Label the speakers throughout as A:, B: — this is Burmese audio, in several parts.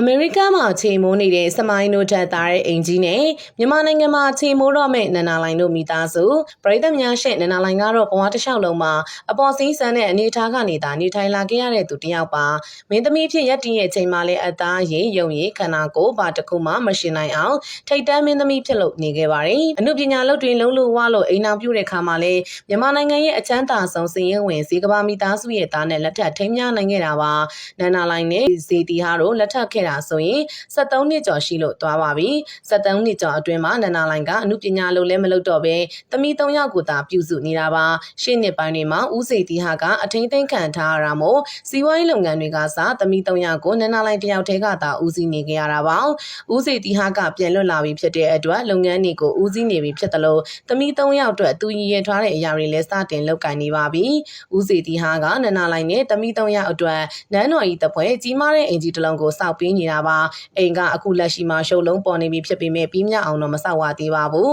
A: အမေရိကမှာချိန်မိုးနေတဲ့စမိုင်းတို့ထက်သားတဲ့အင်ကြီးနဲ့မြန်မာနိုင်ငံမှာချိန်မိုးတော့မဲ့နန္နာလိုင်တို့မိသားစုပရိသတ်များရှင့်နန္နာလိုင်ကတော့ဘဝတစ်လျှောက်လုံးမှာအပေါ်စည်းစမ်းတဲ့အနေအထားကနေသာနေထိုင်လာခဲ့ရတဲ့သူတစ်ယောက်ပါမင်းသမီးဖြစ်ရက်တည်ရဲ့ချိန်မှာလည်းအသားရည်ယုံရည်ခန္ဓာကိုယ်ဘာတစ်ခုမှမရှင်နိုင်အောင်ထိတ်တန်းမင်းသမီးဖြစ်လို့နေခဲ့ပါတယ်အမှုပညာလုပ်တွင်လုံးလို့ဝါလို့အိမ်အောင်ပြုတဲ့ခါမှာလည်းမြန်မာနိုင်ငံရဲ့အချမ်းသာဆုံးစီရင်ဝင်ဇေကဘာမိသားစုရဲ့သားနဲ့လက်ထပ်ထိမ်းမြနိုင်ခဲ့တာပါနန္နာလိုင်နဲ့ဇေတီဟာတို့လက်ထပ်ခဲ့တာဆိုရင်73နှစ်ကျော်ရှိလို့သွားပါပြီ73နှစ်ကျော်အတွင်းမှာနန္နာလိုင်ကအမှုပညာလုပ်လဲမလုပ်တော့ပဲသမီး3ယောက်ကိုသာပြုစုနေတာပါရှေ့နှစ်ပိုင်းတွေမှာဦးစေတီဟာကအထင်းသိမ်းခံထားရတာမို့စီးပွားရေးလုပ်ငန်းတွေကစသမီး3ယောက်ကိုနန္နာလိုင်တယောက်တည်းကသာဦးစီးနေကြရတာပါဦးစေတီဟာကပြန်လွတ်လာပြီဖြစ်တဲ့အတွက်လုပ်ငန်းတွေကိုဦးစီးနေပြီဖြစ်တယ်လို့သမီး3ယောက်အတွက်သူရည်ရထားတဲ့အရာတွေလည်းစတင်လုပ်ကိုင်နေပါပြီဦးစေတီဟာကနန္နာလိုင်နဲ့သမီး3ယောက်အတွက်နန်းတော်ဤတပွဲကြီးမားတဲ့အင်ဂျီတစ်လုံးကိုစောက်ပေးနေတာပါအိမ်ကအခုလက်ရှိမှာရှုပ်လုံးပေါ်နေပြီဖြစ်ပေမဲ့ပြီးမြအောင်တော့မဆောက်ဝသေးပါဘူး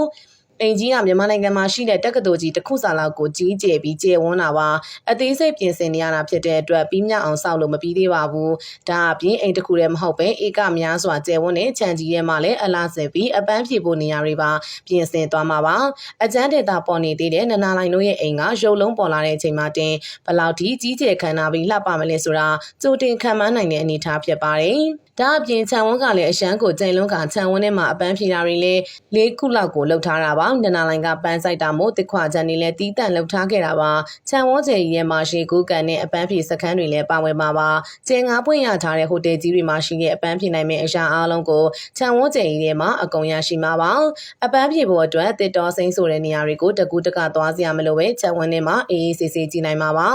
A: အင်ကြီးကမြန်မာနိုင်ငံမှာရှိတဲ့တက္ကသိုလ်ကြီးတစ်ခုစာလောက်ကိုကြီးကျယ်ပြီးကျယ်ဝန်းတာပါအသေးစိတ်ပြင်ဆင်နေရတာဖြစ်တဲ့အတွက်ပြီးမြအောင်ဆောက်လို့မပြီးသေးပါဘူးဒါအပြင်အိမ်တစ်ခုတည်းမဟုတ်ပဲဧကများစွာကျယ်ဝန်းတဲ့ခြံကြီးထဲမှာလည်းအလားဆယ်ပြီးအပန်းဖြေဖို့နေရာတွေပါပြင်ဆင်သွားမှာပါအကျန်းဒေတာပေါ်နေသေးတဲ့နနာလိုင်တို့ရဲ့အိမ်ကရုပ်လုံးပေါ်လာတဲ့အချိန်မှာတင်ဘလောက်ထိကြီးကျယ်ခမ်းနားပြီးလှပမလဲဆိုတာကြိုတင်ခံမှန်းနိုင်တဲ့အနေအထားဖြစ်ပါတယ်ဒါအပြင်ခြံဝန်းကလည်းအရန်ကိုကြိမ်လုံးကခြံဝန်းထဲမှာအပန်းဖြေတာတွေလည်း၄ခုလောက်ကိုလှုပ်ထားတာပါနနာလိုင်ကပန်းဆိုင်တာမို့တစ်ခွာချန်နေလဲတီးတန့်လှုပ်ထားခဲ့တာပါခြံဝန်းကျယ်ကြီးထဲမှာရေကူးကန်နဲ့အပန်းဖြေစခန်းတွေလည်းပါဝင်ပါပါကျဲငါးပွင့်ရထားတဲ့ဟိုတယ်ကြီးတွေမှာရှိတဲ့အပန်းဖြေနိုင်မယ့်အရာအားလုံးကိုခြံဝန်းကျယ်ကြီးထဲမှာအကုန်ရရှိမှာပါအပန်းဖြေဖို့အတွက်တစ်တော်စိမ့်ဆိုတဲ့နေရာတွေကိုတကူးတကသွားစရာမလိုပဲခြံဝန်းထဲမှာအေးအေးဆေးဆေးကြည့်နိုင်မှာပါ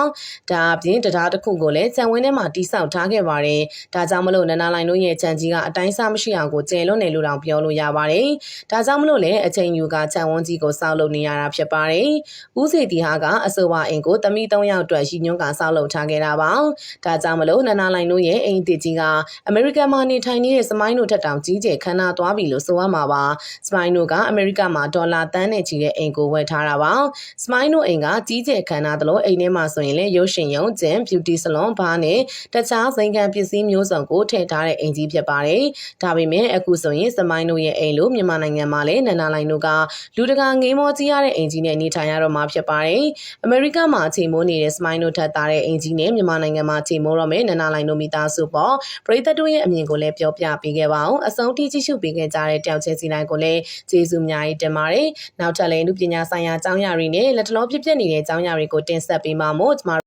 A: ဒါအပြင်တရားတစ်ခုကိုလည်းခြံဝန်းထဲမှာတိစောက်ထားခဲ့ပါတယ်ဒါကြောင့်မလို့နနာလိုင်တို့ရဲ့ခြံကြီးကအတိုင်းစားမရှိအောင်ကိုကျယ်လွန်းနေလို့တောင်ပြောလို့ရပါတယ်ဒါကြောင့်မလို့လည်းအချိန်ယူကခြံဝန်းကြီးကိုစောက်လုပ်နေရတာဖြစ်ပါတယ်ဦးစီတီဟာကအဆိုပါအိမ်ကိုတမိ၃ယောက်အတွက်ရည်ညွှန်းကစောက်လုပ်ထားခဲ့တာပါဒါကြောင့်မလို့နနာလိုင်တို့ရဲ့အိမ်တစ်ကြီးကအမေရိကန်မှာနေထိုင်နေတဲ့စမိုင်းတို့ထက်တောင်ကြီးကျယ်ခမ်းနားသွားပြီလို့ဆိုရမှာပါစမိုင်းတို့ကအမေရိကမှာဒေါ်လာတန်းနဲ့ချီတဲ့အိမ်ကိုဝယ်ထားတာပါစမိုင်းတို့အိမ်ကကြီးကျယ်ခမ်းနားသလိုအိမ်ထဲမှာဆိုရင်လည်းရုပ်ရှင်ရုံဂျင် beauty salon ဘားနဲ့တခြားဇိမ်ခံပစ္စည်းမျိုးစုံကိုထည့်ထားတဲ့အိမ်ကြီးဖြစ်ပါတယ်ဒါပေမဲ့အခုဆိုရင်စမိုင်းတို့ရဲ့အိမ်လို့မြန်မာနိုင်ငံမှာလည်းနန္နာလိုင်တို့ကလူတကာငေးမောကြီးရတဲ့အိမ်ကြီးနဲ့နေထိုင်ရတော့မှာဖြစ်ပါတယ်။အမေရိကမှာအချိန်မိုးနေတဲ့စမိုင်းတို့ထပ်သားတဲ့အိမ်ကြီးနဲ့မြန်မာနိုင်ငံမှာအချိန်မိုးတော့မယ်နန္နာလိုင်တို့မိသားစုပေါ်ပရိသတ်တို့ရဲ့အမြင်ကိုလည်းပြောပြပေးခဲ့ပါအောင်။အဆုံးထိကြည့်ရှုပေးခဲ့ကြတဲ့တယောက်ချင်းစီတိုင်းကိုလည်းကျေးဇူးအများကြီးတင်ပါတယ်။နောက်ထပ်လည်းအမှုပညာဆိုင်ရာအကြောင်းအရာတွေနဲ့လက်တလုံးဖြစ်ပျက်နေတဲ့အကြောင်းအရာတွေကိုတင်ဆက်ပေးမှာမို့ကျမ